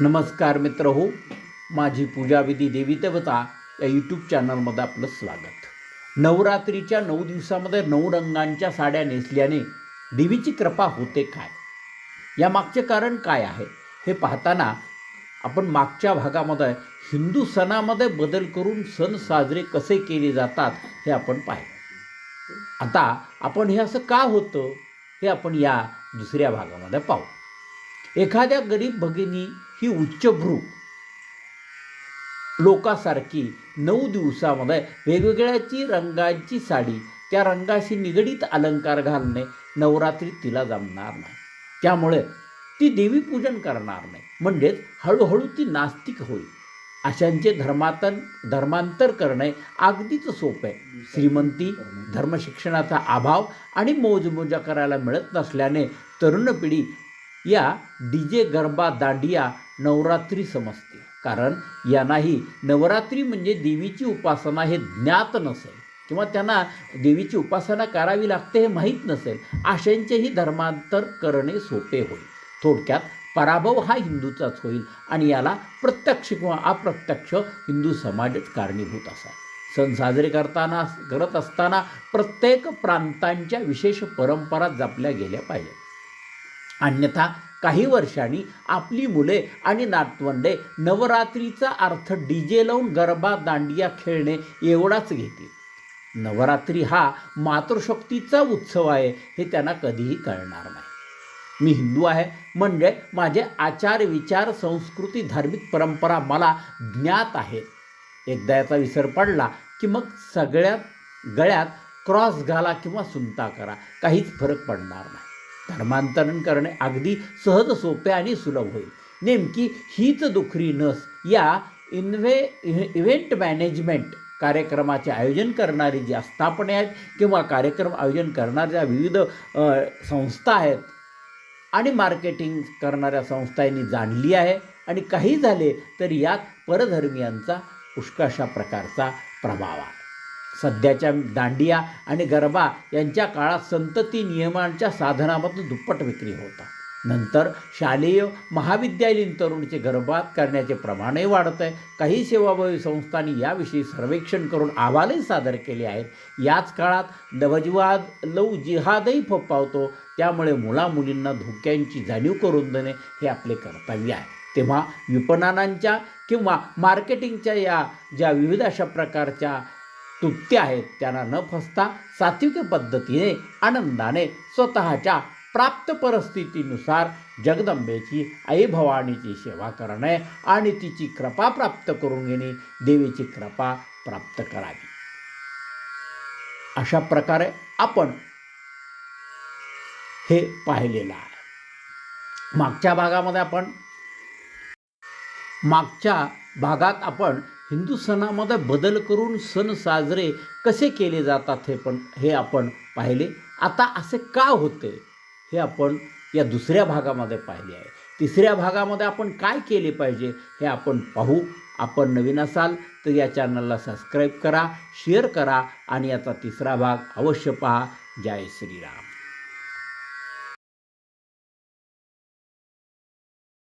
नमस्कार मित्र हो माझी पूजाविधी देवी देवता या यूट्यूब चॅनलमध्ये आपलं स्वागत. नवरात्रीच्या नऊ दिवसामध्ये नऊ रंगांच्या साड्या नेसल्याने देवीची कृपा होते काय? या मागचे कारण काय आहे? हे पाहताना आपण मागच्या भागामध्ये हिंदू सणामध्ये बदल करून सण साजरे कसे केले जातात हे आपण पाहिलं. आता आपण हे असं का होतं हे आपण या दुसऱ्या भागामध्ये पाहू. एखाद्या गरीब भगिनी ही उच्चभ्रू लोकासारखी नऊ दिवसामध्ये वेगवेगळ्याची रंगाची साडी त्या रंगाशी निगडीत अलंकार घालणे नवरात्रीत तिला जमणार नाही. त्यामुळे ती देवी पूजन करणार नाही. म्हणजेच हळूहळू ती नास्तिक होईल. अशांचे धर्मातन धर्मांतर करणे अगदीच सोपं. आहे श्रीमंती धर्मशिक्षणाचा अभाव आणि मोजमोजा करायला मिळत नसल्याने तरुण पिढी या डी जे गरबा दांडिया नवरात्री समजते. कारण यांनाही नवरात्री म्हणजे देवीची उपासना हे ज्ञात नसेल किंवा त्यांना देवीची उपासना करावी लागते हे माहीत नसेल अशांचेही धर्मांतर करणे सोपे होईल. थोडक्यात पराभव हा हिंदूचाच होईल आणि याला प्रत्यक्ष किंवा अप्रत्यक्ष हिंदू समाजच कारणीभूत असा सण साजरे करताना करत असताना प्रत्येक प्रांतांच्या विशेष परंपरा जपल्या गेल्या पाहिजेत. अन्यथा काही वर्षांनी आपली मुले आणि नातवंडे नवरात्रीचा अर्थ डी जे लावून गरबा दांडिया खेळणे एवढाच घेतील. नवरात्री हा मातृशक्तीचा उत्सव आहे हे त्यांना कधीही कळणार नाही. मी हिंदू आहे म्हणजे माझे आचार विचार संस्कृती धार्मिक परंपरा मला ज्ञात आहेत. एकदा याचा विसर पडला की मग सगळ्यात गळ्यात क्रॉस घाला किंवा सुंता करा काहीच फरक पडणार नाही. धर्मांतरण करणे अगदी सहज सोपे आणि सुलभ होईल. नेमकी हीच दुखरी नस या इन्व्हे इव्हेंट मॅनेजमेंट कार्यक्रमाचे आयोजन करणारी जी आस्थापने आहेत किंवा कार्यक्रम आयोजन करणाऱ्या विविध संस्था आहेत आणि मार्केटिंग करणाऱ्या संस्थांनी जाणली आहे आणि काही झाले तर यात परधर्मियांचा पुष्कळशा प्रकारचा प्रभाव आहे. सध्याच्या दांडिया आणि गरबा यांच्या काळात संतती नियमांच्या साधनामधून दुप्पट विक्री होता. नंतर शालेय महाविद्यालयीन तरुणीचे गर्भात करण्याचे प्रमाणही वाढत आहे काही सेवाभावी संस्थांनी याविषयी सर्वेक्षण करून अहवालही सादर केले आहेत. याच काळात नवजिवाद लव जिहादही फोपावतो त्यामुळे मुलामुलींना धोक्यांची जाणीव करून देणे हे आपले कर्तव्य आहे. तेव्हा विपणनांच्या किंवा मार्केटिंगच्या या ज्या विविध अशा प्रकारच्या तुत्या आहेत त्यांना न फसता सात्विक पद्धतीने आनंदाने स्वतःच्या प्राप्त परिस्थितीनुसार जगदंबेची आई भवानीची सेवा करणे आणि तिची कृपा प्राप्त करून घेणे देवीची कृपा प्राप्त करावी. अशा प्रकारे आपण हे पाहिलेलं आहे. मागच्या भागामध्ये आपण मागच्या भागात आपण हिंदू सणामध्ये बदल करून सण साजरे कसे केले जातात हे पण हे आपण पाहिले. आता असे का होते हे आपण या दुसऱ्या भागामध्ये पाहिले आहे. तिसऱ्या भागामध्ये आपण काय केले पाहिजे हे आपण पाहू. आपण नवीन असाल तर या चॅनलला सबस्क्राईब करा शेअर करा आणि याचा तिसरा भाग अवश्य पहा. जय श्रीराम.